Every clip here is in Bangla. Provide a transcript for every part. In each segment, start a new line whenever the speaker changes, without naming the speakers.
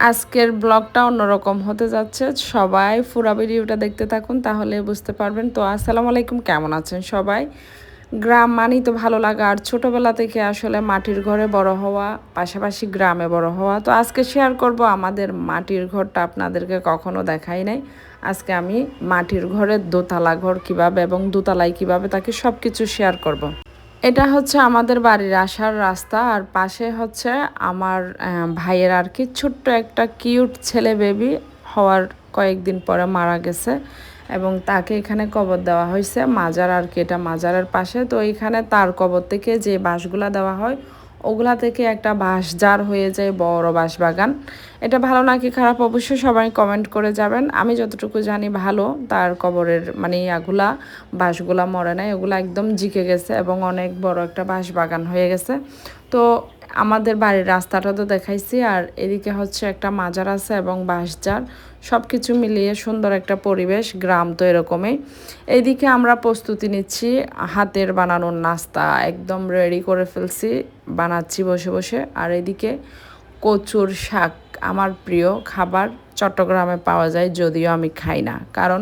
আজকের ব্লগটা অন্যরকম হতে যাচ্ছে। সবাই পুরা ভিডিওটা দেখতে থাকুন, তাহলে বুঝতে পারবেন। তো আসসালামু আলাইকুম, কেমন আছেন সবাই? গ্রাম মানেই তো ভালো লাগা, আর ছোটোবেলা থেকে আসলে মাটির ঘরে বড় হওয়া, পাশাপাশি গ্রামে বড় হওয়া। তো আজকে শেয়ার করব আমাদের মাটির ঘরটা, আপনাদেরকে কখনো দেখাই নাই। আজকে আমি মাটির ঘরের দোতলা ঘর কীভাবে এবং দোতলায় কীভাবে তাকে সব কিছু শেয়ার করব। এটা হচ্ছে আমাদের বাড়ির আসার রাস্তা, আর পাশে হচ্ছে আমার ভাইয়ের আর কি ছোট্ট একটা কিউট ছেলে বেবি হওয়ার কয়েকদিন পরে মারা গেছে এবং তাকে এখানে কবর দেওয়া হয়েছে। মাজার আর কি, এটা মাজারের পাশে। তো এইখানে তার কবর থেকে যে বাঁশগুলা দেওয়া হয় ওগুলা থেকে একটা বাঁশ জার হয়ে যায়, বড় বাঁশ বাগান। এটা ভালো নাকি খারাপ? অবশ্যই সবাই কমেন্ট করে যাবেন। আমি যতটুকু জানি ভালো, তার কবরের মানে ইয়াগুলা, বাঁশগুলা মরে নাই, ওগুলা একদম জিকে গেছে এবং অনেক বড় একটা বাঁশ বাগান হয়ে গেছে। তো আমাদের বাড়ির রাস্তাটা তো দেখাইছি, আর এদিকে হচ্ছে একটা মাজার আছে এবং বাঁশজার সব কিছু মিলিয়ে সুন্দর একটা পরিবেশ, গ্রাম তো এরকমই। এইদিকে আমরা প্রস্তুতি নিচ্ছি, হাতের বানানোর নাস্তা, একদম রেডি করে ফেলছি, বানাচ্ছি বসে বসে। আর এদিকে কচুর শাক, আমার প্রিয় খাবার চট্টগ্রামে পাওয়া যায়, যদিও আমি খাই না। কারণ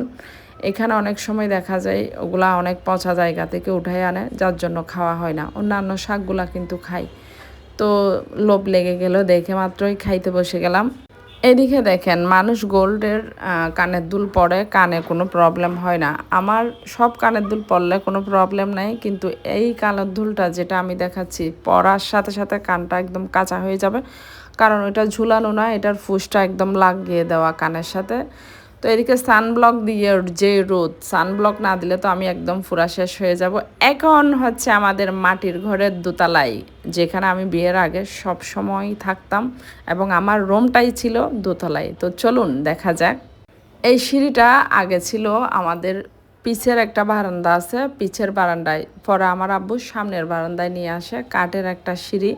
এখানে অনেক সময় দেখা যায়, ওগুলা অনেক পচা জায়গা থেকে উঠাই আনে, যার জন্য খাওয়া হয় না। অন্যান্য শাকগুলা কিন্তু খাই। তো লোভ লেগে গেল, দেখে মাত্রই খাইতে বসে গেলাম। এদিকে দেখেন, মানুষ গোল্ডের কানের দুল পরে, কানে কোনো প্রবলেম হয় না। আমার সব কানের দুল পরলে কোনো প্রবলেম নাই, কিন্তু এই কানের দুলটা যেটা আমি দেখাচ্ছি, পরার সাথে সাথে কানটা একদম কাঁচা হয়ে যাবে। কারণ ওইটা ঝুলানো না, এটার ফুসটা একদম লাগিয়ে দেওয়া কানের সাথে। তো এদিকে সানব্লক দিয়ে যে রোদ সানব্লক না দিলে তো আমি একদম ফুরা শেষ হয়ে যাব। এখন হচ্ছে আমাদের মাটির ঘরের দোতলাই, যেখানে আমি বিয়ের আগে সব সময় থাকতাম এবং আমার রুমটাই ছিল দোতলাই তো চলুন দেখা যাক। এই সিঁড়িটা আগে ছিল আমাদের পিছের একটা বারান্দা আছে, পিছের বারান্দায় পরে আমার আব্বু সামনের বারান্দায় নিয়ে আসে, কাঠের একটা সিঁড়ি।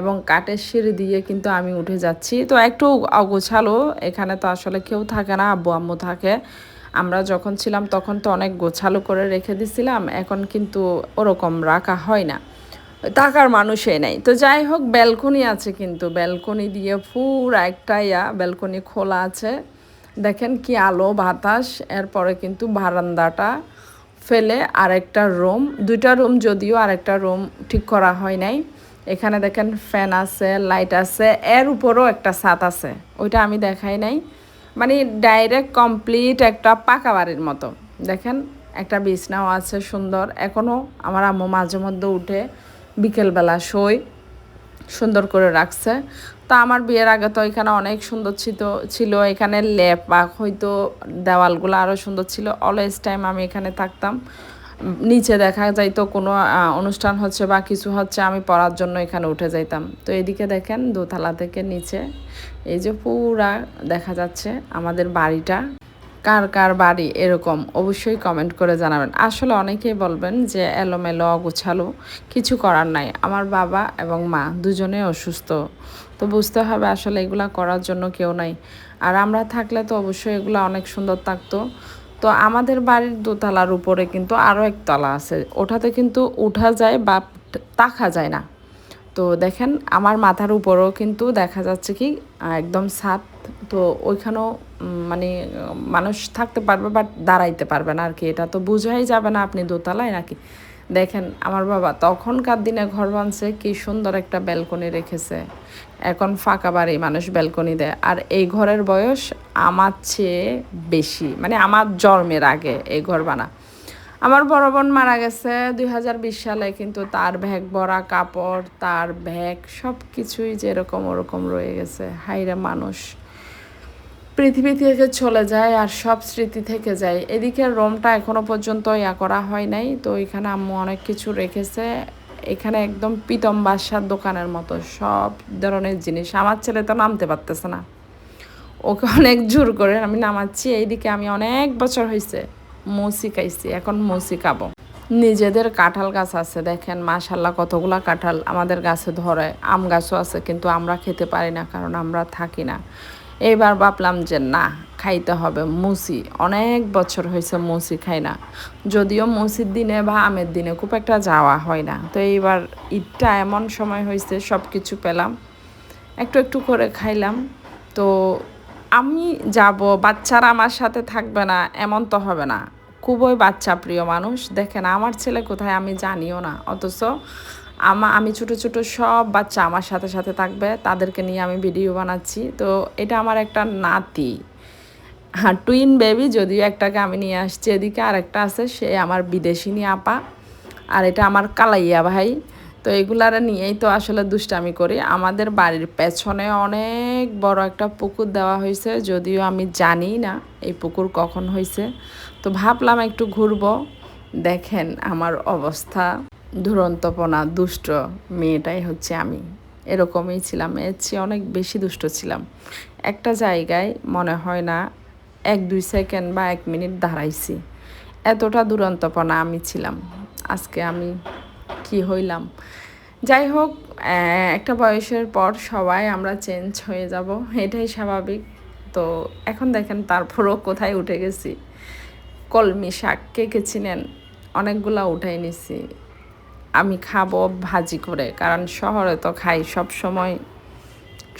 এবং কাঠের সিঁড়ি দিয়ে কিন্তু আমি উঠে যাচ্ছি। তো একটু অগোছালো, এখানে তো আসলে কেউ থাকে না, আব্বু আম্মু থাকে। আমরা যখন ছিলাম তখন তো অনেক গোছালো করে রেখে দিছিলাম, এখন কিন্তু ওরকম রাখা হয় না। টাকার মানুষই নেই। তো যাই হোক, ব্যালকনি আছে কিন্তু, ব্যালকনি দিয়ে পুরা একটা ইয়া, ব্যালকনি খোলা আছে। দেখেন কি আলো, বাতাস, এরপরে কিন্তু বারান্দাটা ফেলে আরেকটা রুম। দুইটা রুম যদিও আরেকটা রুম ঠিক করা হয় নাই। এখানে দেখেন ফ্যান আছে, লাইট আছে, এর উপরও একটা ছাদ আছে। ওইটা আমি দেখাই নাই। মানে ডাইরেক্ট কমপ্লিট একটা পাকা বাড়ির মতো। দেখেন, একটা বিছনাও আছে সুন্দর। এখনও আমার আম্মু মাঝে মধ্যে উঠে বিকেলবেলা শোয়, সুন্দর করে রাখছে। তো আমার বিয়ের আগে তো এখানে অনেক সুন্দর ছিল ছিল। এখানে ল্যাপ বা হয়তো দেওয়ালগুলো আরও সুন্দর ছিল। অলওয়েজ টাইম আমি এখানে থাকতাম। নিচে দেখা যাইতো কোনো অনুষ্ঠান হচ্ছে বা কিছু হচ্ছে, আমি পড়ার জন্য এখানে উঠে যাইতাম। তো এদিকে দেখেন দোতলা থেকে নিচে, এই যে পুরা দেখা যাচ্ছে আমাদের বাড়িটা। কার কার বাড়ি এরকম, অবশ্যই কমেন্ট করে জানাবেন। আসলে অনেকেই বলবেন যে এলোমেলো, অগুছালো, কিছু করার নাই। আমার বাবা এবং মা দুজনে অসুস্থ। তো বুঝতে হবে আসলে এগুলা করার জন্য কেউ নাই। আর আমরা থাকলে তো অবশ্যই এগুলো অনেক সুন্দর থাকতো। তো আমাদের বাড়ির দোতলার উপরে কিন্তু আরও একতলা আছে। ওঠাতে কিন্তু উঠা যায় বা তাকা যায় না। তো দেখেন, আমার মাথার উপরেও কিন্তু দেখা যাচ্ছে কি, একদম ছাদ, তো ওইখানেও মানে মানুষ থাকতে পারবে বাট দাঁড়াইতে পারবে না আর কি। এটা তো বুঝাই যাবে না আপনি দোতলায় নাকি? দেখেন, আমার বাবা তখনকার দিনে ঘর বানছে কি সুন্দর একটা ব্যালকনি রেখেছে। এখন ফাঁকা বাড়ি, মানুষ ব্যালকনি দেয়। আর এই ঘরের বয়স আমার চেয়ে বেশি মানে আমার জন্মের আগে এই ঘর বানা। আমার বড় বোন মারা গেছে দুই হাজার বিশ সালে, কিন্তু তার ব্যাগ ভরা কাপড়, তার ব্যাগ সব কিছুই যেরকম ওরকম রয়ে গেছে। হাইরা মানুষ। পৃথিবী থেকে চলে যায় আর সব স্মৃতি থেকে যায়। এদিকে রোমটা এখনও পর্যন্ত ইয়া করা হয় নাই, তো এখানে আম্মু অনেক কিছু রেখেছে। এখানে একদম পিতম বাসার দোকানের মতো সব ধরনের জিনিস। আমার ছেলে তো নামতে পারতেছে না। ওকে অনেক জোর করে আমি নামাচ্ছি। এইদিকে আমি অনেক বছর হয়েছে মুসি খাইছি, এখন মুসি খাব। নিজেদের কাঁঠাল গাছ আছে, দেখেন মাশাল্লাহ কতগুলা কাঁঠাল আমাদের গাছে ধরে। আম গাছও আছে, কিন্তু আমরা খেতে পারি না, কারণ আমরা থাকি না। এইবার ভাবলাম যে না, খাইতে হবে মুসি। অনেক বছর হয়েছে মুসি খাই না। যদিও মুসির দিনে বা আমের দিনে খুব একটা যাওয়া হয় না। তো এইবার ঈদটা এমন সময় হয়েছে সব কিছু পেলাম। একটু একটু করে খাইলাম। তো আমি যাব, বাচ্চারা আমার সাথে থাকবে না, এমন তো হবে না। খুবই বাচ্চা প্রিয় মানুষ। দেখেন, আমার ছেলে কোথায় আমি জানিও না। অথচ আমা আমি ছোট ছোট সব বাচ্চা আমার সাথে সাথে থাকবে, তাদেরকে নিয়ে আমি ভিডিও বানাচ্ছি। তো এটা আমার একটা নাতি হ্যাঁ টুইন বেবি যদিও একটাকে আমি নিয়ে আসছি এদিকে আর একটা আছে, সে আমার বিদেশিনী আপা। আর এটা আমার কালাইয়া ভাই, তো এগুলারা নিয়েই তো আসলে দুষ্টামি করি। আমাদের বাড়ির পেছনে অনেক বড় একটা পুকুর দেওয়া হয়েছে, যদিও আমি জানি না এই পুকুর কখন হয়েছে। তো ভাবলাম একটু ঘুরবো, দেখেন আমার অবস্থা। দুরন্তপনা, দুষ্ট মেয়েটাই হচ্ছে আমি। এরকমই ছিলাম, এর চেয়ে অনেক বেশি দুষ্ট ছিলাম। একটা জায়গায় মনে হয় না এক, দুই সেকেন্ড বা এক মিনিট দাঁড়াইছি। এতটা দুরন্তপনা আমি ছিলাম। আজকে আমি কি হইলাম? যাই হোক একটা বয়সের পর সবাই আমরা চেঞ্জ হয়ে যাব, এটাই স্বাভাবিক। তো এখন দেখেন তারপরও কোথায় উঠে গেছি। কলমি শাক কে কে চিনেন? অনেকগুলা উঠাই নিছি। আমি খাব ভাজি করে, কারণ শহরে তো খাই, সব সময়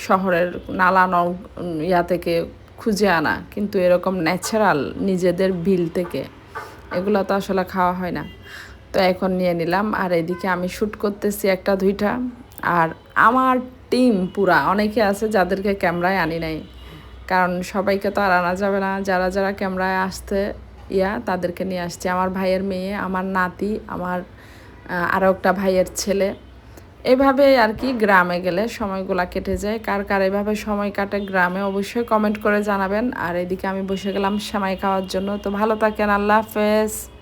শহরের নালা ইয়া থেকে খুঁজে আনা, কিন্তু এরকম ন্যাচারাল নিজেদের বিল থেকে, এগুলো তো আসলে খাওয়া হয় না। তো এখন নিয়ে নিলাম, আর এদিকে আমি শ্যুট করতেছি একটা দুইটা, আর আমার টিম পুরা, অনেকে আছে যাদেরকে ক্যামেরায় আনি নাই, কারণ সবাইকে তো আর আনা যাবে না, যারা যারা ক্যামেরায় আসতে, ইয়া তাদেরকে নিয়ে আসছি। আমার ভাইয়ের মেয়ে, আমার নাতি, আমার আরও একটা ভাইয়ের ছেলে। এভাবে আর কি গ্রামে গেলে সময়গুলো কেটে যায়। কার কার এভাবে সময় কাটে গ্রামে অবশ্যই কমেন্ট করে জানাবেন। আর এদিকে আমি বসে গেলাম সামাই খাওয়ার জন্য। তো ভালো থাকেন, আল্লাহ হাফেজ।